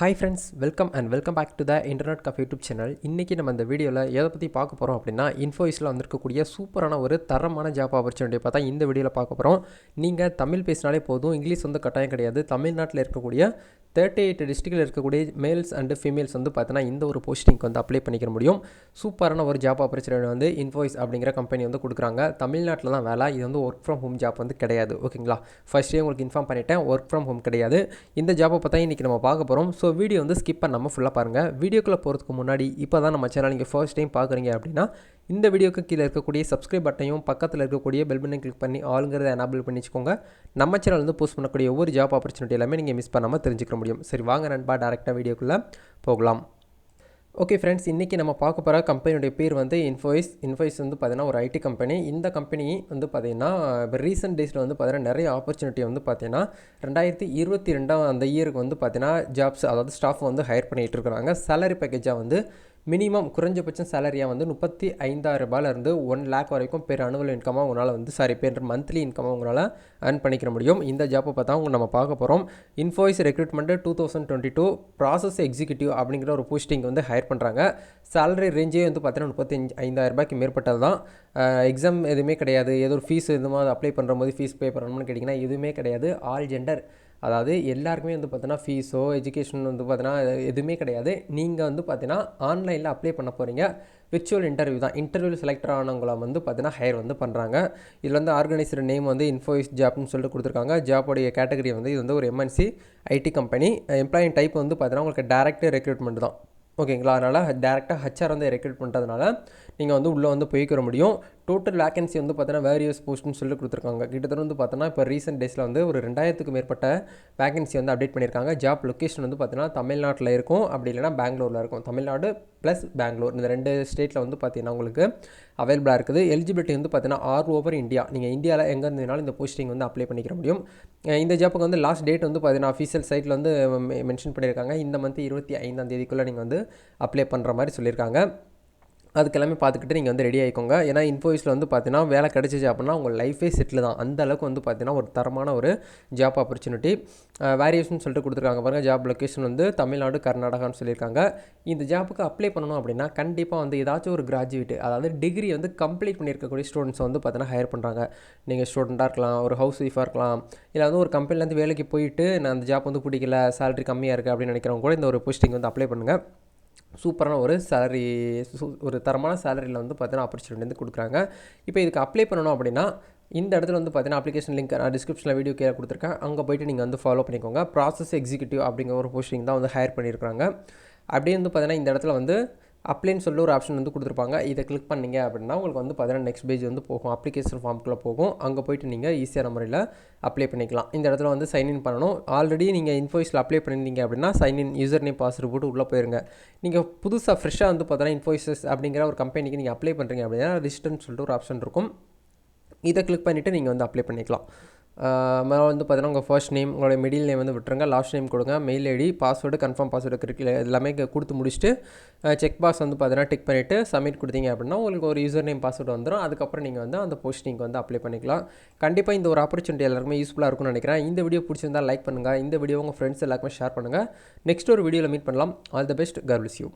Hi friends welcome and welcome back to the internet cafe YouTube channel இன்றைக்கி நம்ம இந்த வீடியோவில் எதை பற்றி பார்க்க போகிறோம் அப்படின்னா இன்ஃபோயிஸில் வந்திருக்கக்கூடிய சூப்பரான ஒரு தரமான ஜாப் ஆப்பர்ச்சுனிட்டி பார்த்தா இந்த வீடியோவில் பார்க்க போகிறோம் நீங்கள் தமிழ் பேசினாலே போதும் இங்கிலீஷ் வந்து கட்டாயம் கிடையாது. தமிழ்நாட்டில் இருக்கக்கூடிய தேர்ட்டி எயிட் டிஸ்ட்ரிக்டில் இருக்கக்கூடிய மேல்ஸ் அண்டு ஃபீமேல்ஸ் வந்து பார்த்தீங்கன்னா இந்த ஒரு போஸ்டிங்க்கு வந்து அப்ளை பண்ணிக்க முடியும். சூப்பரான ஒரு ஜாப் ஆப்பர்ச்சுனிட்டி வந்து இன்ஃபோய்ஸ் அப்படிங்கிற கம்பெனி வந்து கொடுக்குறாங்க. தமிழ்நாட்டில் தான் வேலை இது வந்து ஒர்க் ஃப்ரம் ஹோம் ஜாப் வந்து கிடையாது. ஓகேங்களா ஃபஸ்ட்டே உங்களுக்கு இன்ஃபார்ம் பண்ணிட்டேன் ஒர்க் ஃப்ரம் ஹோம் கிடையாது. இந்த ஜாப்பை பார்த்தா இன்றைக்கி நம்ம பார்க்க போகிறோம் ஸோ வீடியோ வந்து ஸ்கிப் பண்ணாமல் ஃபுல்லாக பாருங்கள் வீடியோக்குள்ளே போகிறதுக்கு முன்னாடி இப்போ தான் நம்ம சேனல் நீங்கள் ஃபர்ஸ்ட் டைம் பார்க்குறீங்க அப்படின்னா இந்த வீடியோக்கு கீழே இருக்கக்கூடிய சப்ஸ்கிரைப் பட்டனையும் பக்கத்தில் இருக்கக்கூடிய பெல் பட்டனை கிளிக் பண்ணி ஆளுங்கிறத எனபிள் பண்ணி வச்சுக்கோங்க நம்ம சேனல் வந்து போஸ்ட் பண்ணக்கூடிய ஒவ்வொரு ஜாப் ஆப்பர்ச்சுனிட்டி எல்லாமே நீங்கள் மிஸ் பண்ணாமல் தெரிஞ்சுக்க முடியும். சரி வாங்க நண்பா டேரெக்டாக வீடியோக்குள்ளே போகலாம். ஓகே ஃப்ரெண்ட்ஸ் இன்றைக்கி நம்ம பார்க்க போகிற கம்பெனியுடைய பேர் வந்து இன்ஃபோய்ஸ் இன்ஃபோய்ஸ் வந்து பார்த்திங்கன்னா ஒரு ஐடி கம்பெனி இந்த கம்பெனி வந்து பார்த்திங்கன்னா இப்போ ரீசெண்ட் டேஸில் வந்து பார்த்திங்கன்னா நிறைய ஆப்பர்ச்சுனிட்டி வந்து பார்த்திங்கன்னா ரெண்டாயிரத்தி இருபத்தி ரெண்டாம் அந்த இயருக்கு வந்து பார்த்திங்கன்னா ஜாப்ஸ் அதாவது ஸ்டாஃப் வந்து ஹையர் பண்ணிகிட்டு இருக்கிறாங்க. சேலரி பேக்கேஜாக வந்து மினிமம் குறைஞ்சபட்சம் சேலரியாக வந்து முப்பத்தி ஐந்தாயிரம் ரூபாயிலேருந்து ஒன் லேக் வரைக்கும் பேர் அனுவல் இன்கமாக உங்களால் வந்து சாரி பேர் மந்த்லி இன்கமாக உங்களால் ஏர்ன் பண்ணிக்க முடியும். இந்த ஜாப்பை பார்த்தா உங்க நம்ம பார்க்க போகிறோம் Infosys recruitment two thousand twenty two process executive அப்படிங்கிற ஒரு போஸ்டிங் வந்து ஹையர் பண்ணுறாங்க சேலரி ரேஞ்சே வந்து பார்த்தீங்கன்னா முப்பத்தி ஐந்தாயிரம் ரூபாய்க்கு மேற்பட்டது தான் எக்ஸாம் எதுவுமே கிடையாது. ஏதோ ஒரு ஃபீஸ் எதுவும் அப்ளை பண்ணுற போது ஃபீஸ் பே பண்ணணும்னு கேட்டிங்கன்னா எதுவுமே கிடையாது. ஆல் ஜெண்டர் அதாவது எல்லாருக்குமே வந்து பார்த்தீங்கன்னா ஃபீஸோ எஜுகேஷன் வந்து பார்த்தீங்கன்னா எதுவுமே கிடையாது. நீங்கள் வந்து பார்த்தீங்கன்னா ஆன்லைனில் அப்ளை பண்ண போகிறீங்க விர்ச்சுவல் இன்டர்வியூ தான். இன்டர்வியூ செலக்ட் ஆனவங்கள வந்து பார்த்தீங்கன்னா ஹையர் வந்து பண்ணுறாங்க இதில் வந்து ஆர்கனைசர் நேம் வந்து இன்ஃபோயிஸ் ஜாப்னு சொல்லிட்டு கொடுத்துருக்காங்க. ஜாப்போடைய கேட்டகரி வந்து இது வந்து ஒரு எம்என்சி ஐடி கம்பெனி எம்ப்ளாயின் டைப் வந்து பார்த்தீங்கன்னா உங்களுக்கு டேரக்ட் ரெக்ரூட்மெண்ட் தான். ஓகேங்களா அதனால் டேரெக்டாக ஹச்ஆர் வந்து ரெக்ரூட் பண்ணுறதுனால நீங்கள் வந்து உள்ளே வந்து போய்க்கிற முடியும். டோட்டல் வேகன்சி வந்து பார்த்தீங்கன்னா வேரியஸ் போஸ்ட்னு சொல்லி கொடுத்துருக்காங்க. கிட்டத்தட்ட வந்து பார்த்தோன்னா இப்போ ரீசெண்ட் டேஸில் வந்து ஒரு ரெண்டாயிரத்துக்கு மேற்பட்ட வேகன்சி வந்து அப்டேட் பண்ணியிருக்காங்க. ஜாப் லொக்கேஷன் வந்து பார்த்தீங்கன்னா தமிழ்நாட்டில் இருக்கும். அப்படி இல்லைனா பெங்களூரில் இருக்கும். தமிழ்நாடு ப்ளஸ் பெங்களூர். இந்த ரெண்டு ஸ்டேட்டில் வந்து பார்த்தீங்கன்னா உங்களுக்கு அவைலபிளாக இருக்குது. எலிஜிபிலிட்டி வந்து பார்த்தீங்கன்னா ஆல் ஓவர் இந்தியா நீங்கள் இந்தியாவில் எங்கே இருந்ததுனாலும் இந்த போஸ்டிங் வந்து அப்ளை பண்ணிக்கிற முடியும். இந்த ஜாப்புக்கு வந்து லாஸ்ட் டேட் வந்து பார்த்தீங்கன்னா அஃபீஷியல் சைட்டில் வந்து மென்ஷன் பண்ணியிருக்காங்க. இந்த மந்த் இருபத்தி ஐந்தாம் தேதிக்குள்ளே நீங்கள் வந்து அப்ளை பண்ணுற மாதிரி சொல்லியிருக்காங்க. அதுக்கு எல்லாமே பார்த்துக்கிட்டு நீங்கள் வந்து ரெடி ஆகிக்கோங்க ஏன்னா இன்ஃபோவிஸில் வந்து பார்த்தீங்கன்னா வேலை கிடச்சிச்சு அப்படின்னா உங்கள் லைஃபே செட்டில் தான். அந்த அளவுக்கு வந்து பார்த்தீங்கன்னா ஒரு தரமான ஒரு ஜாப் ஆப்பர்ச்சுனிட்டி வேரியேஷன் சொல்லிட்டு கொடுத்துருக்காங்க பாருங்கள் ஜாப் லொக்கேஷன் வந்து தமிழ்நாடு கர்நாடகான்னு சொல்லியிருக்காங்க. இந்த ஜாப்புக்கு அப்ளை பண்ணணும் அப்படின்னா கண்டிப்பாக வந்து ஏதாச்சும் ஒரு கிராஜுவேட் அதாவது டிகிரி வந்து கம்ப்ளீட் பண்ணியிருக்கக்கூடிய ஸ்டூடெண்ட்ஸ் வந்து பார்த்தீங்கன்னா ஹையர் பண்ணுறாங்க நீங்கள் ஸ்டூடெண்ட்டாக இருக்கலாம் ஒரு ஹவுஸ் ஒய்ஃபாக இருக்கலாம் இல்லை வந்து ஒரு கம்பெனிலேருந்து வேலைக்கு போயிட்டு நான் அந்த ஜாப் வந்து பிடிக்கல சேலரி கம்மியாக இருக்குது அப்படின்னு நினைக்கிறவங்க கூட இந்த ஒரு போஸ்டிங் வந்து அப்ளை பண்ணுங்கள் சூப்பரான ஒரு சேலரி ஒரு தரமான சேலரியில் வந்து பார்த்தீங்கன்னா ஆப்பர்ச்சுனிட்டி வந்து கொடுக்குறாங்க. இப்போ இதுக்கு அப்ளை பண்ணணும் அப்படின்னா இந்த இடத்துல வந்து பார்த்தீங்கன்னா அப்ளிகேஷன் லிங்க் நான் டிஸ்கிரிப்ஷனில் வீடியோ கீழே கொடுத்துருக்கேன். அங்கே போய்ட்டு நீங்கள் வந்து ஃபாலோ பண்ணிக்கோங்க. ப்ராசஸ் எக்ஸிக்யூட்டிவ் அப்படிங்கிற ஒரு போஸ்டிங் தான் வந்து ஹையர் பண்ணியிருக்காங்க அப்படியே வந்து பார்த்தீங்கன்னா இந்த இடத்துல வந்து அப்ளைன்னு சொல்லி ஒரு ஆப்ஷன் வந்து கொடுத்துருப்பாங்க. இதை கிளிக் பண்ணிங்க அப்படின்னா உங்களுக்கு வந்து பார்த்தீங்கன்னா நெக்ஸ்ட் பேஜ் வந்து போகும். அப்ளிகேஷன் ஃபார்முக்குள்ளே போகும். அங்கே போய்ட்டு நீங்கள் ஈஸியான முறையில் அப்ளை பண்ணிக்கலாம். இந்த இடத்துல வந்து சைன்இன் பண்ணணும். ஆல்ரெடி நீங்கள் இன்ஃபோய்ஸில் அப்ளை பண்ணியிருந்தீங்க அப்படின்னா சைன்இன் யூசர் நேம் பாஸ்வேர்டு போட்டு உள்ளே போயிருங்க. நீங்கள் புதுசாக ஃப்ரெஷ்ஷாக வந்து பார்த்தீங்கன்னா இன்ஃபோய்ஸஸ் அப்படிங்கிற ஒரு கம்பெனிக்கு நீங்கள் அப்ளை பண்ணுறீங்க அப்படின்னா ரிஜிஸ்டர்னு சொல்லிட்டு ஒரு ஆப்ஷன் இருக்கும். இதை கிளிக் பண்ணிவிட்டு நீங்கள் வந்து அப்ளை பண்ணிக்கலாம். மேலே வந்து பார்த்தீங்கன்னா உங்கள் ஃபர்ஸ்ட் நேம் உங்களுடைய மிடில் நேம் வந்து விட்டுருங்க. லாஸ்ட் நேம் கொடுங்க. Mail ID password confirm password இருக்கு எல்லாமே கொடுத்து முடிச்சுட்டு செக் பாக்ஸ் வந்து பார்த்தீங்கன்னா டிக் பண்ணிவிட்டு சப்மிட் கொடுத்தீங்க அப்படின்னா உங்களுக்கு ஒரு யூசர் நேம் பாஸ்வேர்டு வந்துடும் அதுக்கப்புறம் நீங்கள் வந்து அந்த போஸ்டிங்க்கு வந்து அப்ளை பண்ணிக்கலாம். கண்டிப்பாக இந்த ஒரு ஆப்பர்ச்சுனிட்டி எல்லாருமே யூஸ்ஃபுல்லாக இருக்கும்னு நினைக்கிறேன். இந்த வீடியோ பிடிச்சிருந்தால் லைக் பண்ணுங்கள் இந்த வீடியோ உங்கள் ஃப்ரெண்ட்ஸ் எல்லாருக்குமே ஷேர் பண்ணுங்கள் நெக்ஸ்ட் ஒரு வீடியோவில் மீட் பண்ணலாம். All the best girls you